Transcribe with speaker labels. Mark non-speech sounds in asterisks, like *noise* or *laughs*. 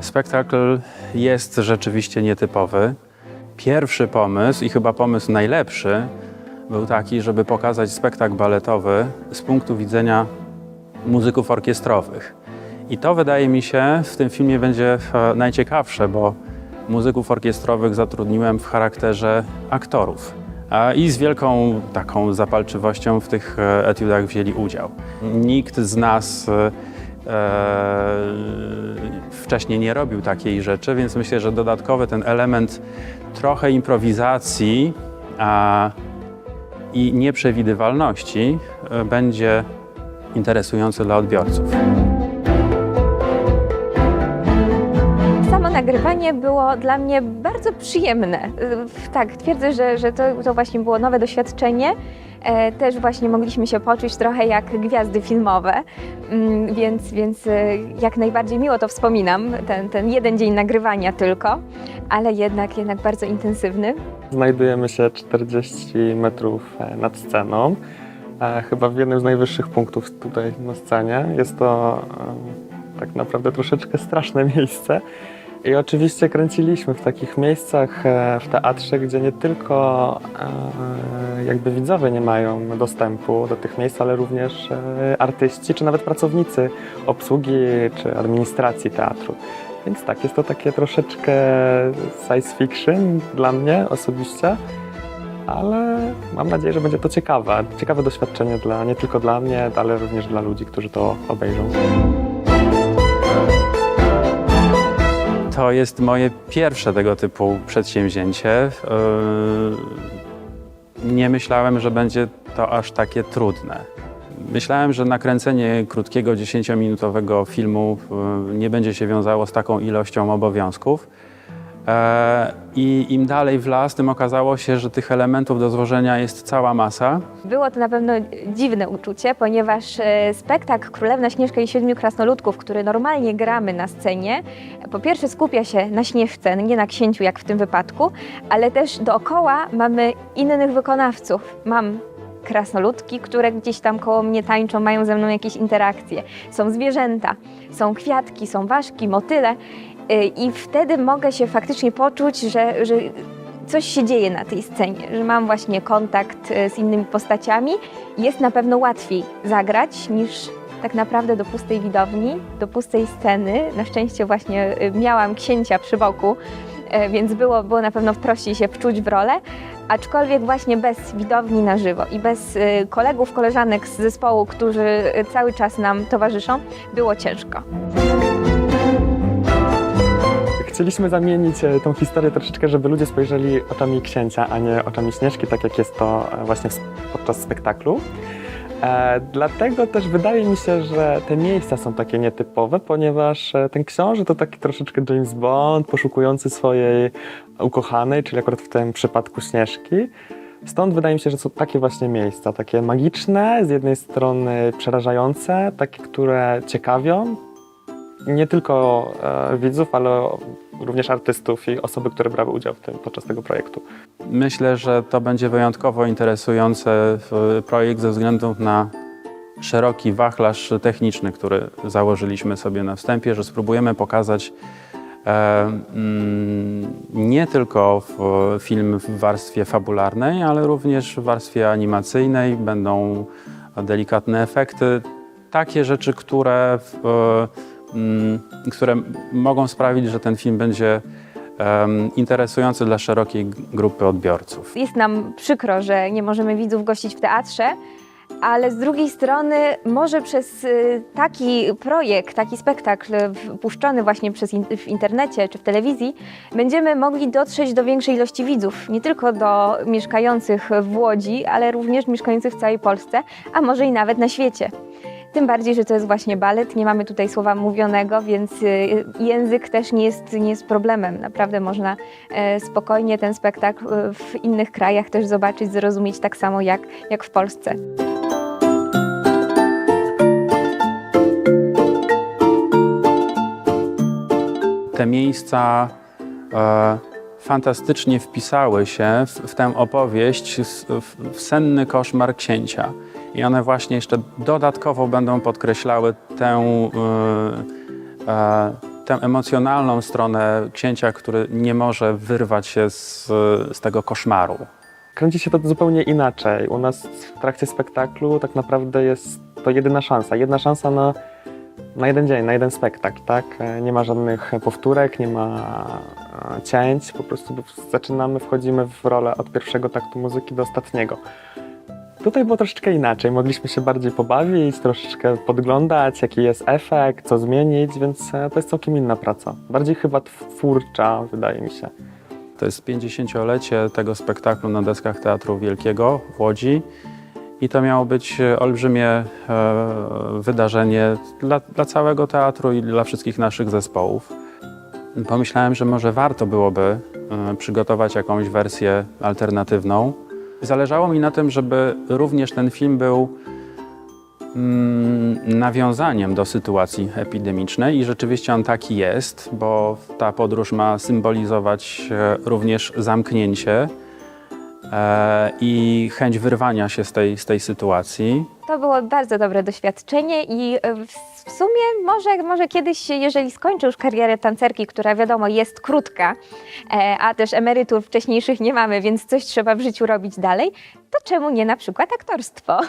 Speaker 1: Spektakl jest rzeczywiście nietypowy. Pierwszy pomysł i chyba pomysł najlepszy był taki, żeby pokazać spektakl baletowy z punktu widzenia muzyków orkiestrowych. I to wydaje mi się w tym filmie będzie e, najciekawsze, bo muzyków orkiestrowych zatrudniłem w charakterze aktorów. I z wielką taką zapalczywością w tych e, etiudach wzięli udział. Nikt z nas e, e, wcześniej nie robił takiej rzeczy, więc myślę, że dodatkowy ten element trochę improwizacji i nieprzewidywalności będzie interesujący dla odbiorców.
Speaker 2: Nagrywanie było dla mnie bardzo przyjemne. Tak, twierdzę, że, że to, to właśnie było nowe doświadczenie. E, Też właśnie mogliśmy się poczuć trochę jak gwiazdy filmowe, Mm, więc, więc y, jak najbardziej miło to wspominam, ten, ten jeden dzień nagrywania tylko, ale jednak, jednak bardzo intensywny.
Speaker 3: Znajdujemy się 40 metrów e, nad sceną, e, chyba w jednym z najwyższych punktów tutaj na scenie. Jest to e, tak naprawdę troszeczkę straszne *laughs* miejsce. I oczywiście kręciliśmy w takich miejscach e, w teatrze, gdzie nie tylko e, jakby widzowie nie mają dostępu do tych miejsc, ale również e, artyści, czy nawet pracownicy obsługi, czy administracji teatru. Więc tak, jest to takie troszeczkę science fiction dla mnie osobiście, ale mam nadzieję, że będzie to ciekawe. Ciekawe doświadczenie dla, nie tylko dla mnie, ale również dla ludzi, którzy to obejrzą.
Speaker 1: To jest moje pierwsze tego typu przedsięwzięcie. Yy, Nie myślałem, że będzie to aż takie trudne. Myślałem, że nakręcenie krótkiego, 10-minutowego filmu yy, nie będzie się wiązało z taką ilością obowiązków. E, I im dalej w las, tym okazało się, że tych elementów do złożenia jest cała masa.
Speaker 2: Było to na pewno dziwne uczucie, ponieważ e, spektakl Królewna Śnieżka i Siedmiu Krasnoludków, który normalnie gramy na scenie, po pierwsze skupia się na śnieżce, nie na księciu jak w tym wypadku, ale też dookoła mamy innych wykonawców. Mam krasnoludki, które gdzieś tam koło mnie tańczą, mają ze mną jakieś interakcje. Są zwierzęta, są kwiatki, są ważki, motyle. Y, I wtedy mogę się faktycznie poczuć, że, że coś się dzieje na tej scenie, że mam właśnie kontakt y, z innymi postaciami. Jest na pewno łatwiej zagrać niż tak naprawdę do pustej widowni, do pustej sceny. Na szczęście właśnie y, miałam księcia przy boku, więc było, było na pewno prościej się wczuć w rolę. Aczkolwiek właśnie bez widowni na żywo i bez kolegów, koleżanek z zespołu, którzy cały czas nam towarzyszą, było ciężko.
Speaker 3: Chcieliśmy zamienić e, tą historię troszeczkę, żeby ludzie spojrzeli oczami księcia, a nie oczami Śnieżki, tak jak jest to e, właśnie podczas spektaklu. E, dlatego też wydaje mi się, że te miejsca są takie nietypowe, ponieważ ten książę to taki troszeczkę James Bond, poszukujący swojej ukochanej, czyli akurat w tym przypadku Śnieżki. Stąd wydaje mi się, że są takie właśnie miejsca, takie magiczne, z jednej strony przerażające, takie, które ciekawią, nie tylko e, widzów, ale również artystów i osoby, które brały udział w tym podczas tego projektu.
Speaker 1: Myślę, że to będzie wyjątkowo interesujący projekt ze względu na szeroki wachlarz techniczny, który założyliśmy sobie na wstępie, że spróbujemy pokazać e, mm, nie tylko w, film w warstwie fabularnej, ale również w warstwie animacyjnej. Będą delikatne efekty, takie rzeczy, które, w, które mogą sprawić, że ten film będzie interesujący dla szerokiej grupy odbiorców.
Speaker 2: Jest nam przykro, że nie możemy widzów gościć w teatrze, ale z drugiej strony może przez y, taki projekt, taki spektakl puszczony właśnie przez in, w internecie czy w telewizji, będziemy mogli dotrzeć do większej ilości widzów, nie tylko do mieszkających w Łodzi, ale również mieszkających w całej Polsce, a może i nawet na świecie. Tym bardziej, że to jest właśnie balet, nie mamy tutaj słowa mówionego, więc y, język też nie jest, nie jest problemem. Naprawdę można e, spokojnie ten spektakl e, w innych krajach też zobaczyć, zrozumieć tak samo jak, jak w Polsce.
Speaker 1: Te miejsca e, fantastycznie wpisały się w, w tę opowieść, w, w senny koszmar księcia. I one właśnie jeszcze dodatkowo będą podkreślały tę, yy, e, tę emocjonalną stronę księcia, który nie może wyrwać się z, z tego koszmaru.
Speaker 3: Kręci się to zupełnie inaczej. U nas w trakcie spektaklu tak naprawdę jest to jedyna szansa. Jedna szansa na, na jeden dzień, na jeden spektakl, tak? E, Nie ma żadnych powtórek, nie ma e, cięć. Po prostu zaczynamy, wchodzimy w rolę od pierwszego taktu muzyki do ostatniego. Tutaj było troszeczkę inaczej. Mogliśmy się bardziej pobawić, troszeczkę podglądać, jaki jest efekt, co zmienić, więc e, to jest całkiem inna praca. Bardziej chyba twórcza, wydaje mi się.
Speaker 1: To jest 50-lecie tego spektaklu na deskach Teatru Wielkiego w Łodzi. I to miało być e, olbrzymie e, wydarzenie dla, dla całego teatru i dla wszystkich naszych zespołów. Pomyślałem, że może warto byłoby przygotować jakąś wersję alternatywną. Zależało mi na tym, żeby również ten film był mm, nawiązaniem do sytuacji epidemicznej i rzeczywiście on taki jest, bo ta podróż ma symbolizować e, również zamknięcie i chęć wyrwania się z tej, z tej sytuacji.
Speaker 2: To było bardzo dobre doświadczenie i e, w w sumie może, może kiedyś, jeżeli skończę już karierę tancerki, która wiadomo jest krótka, e, a też emerytur wcześniejszych nie mamy, więc coś trzeba w życiu robić dalej, to czemu nie na przykład aktorstwo? *laughs*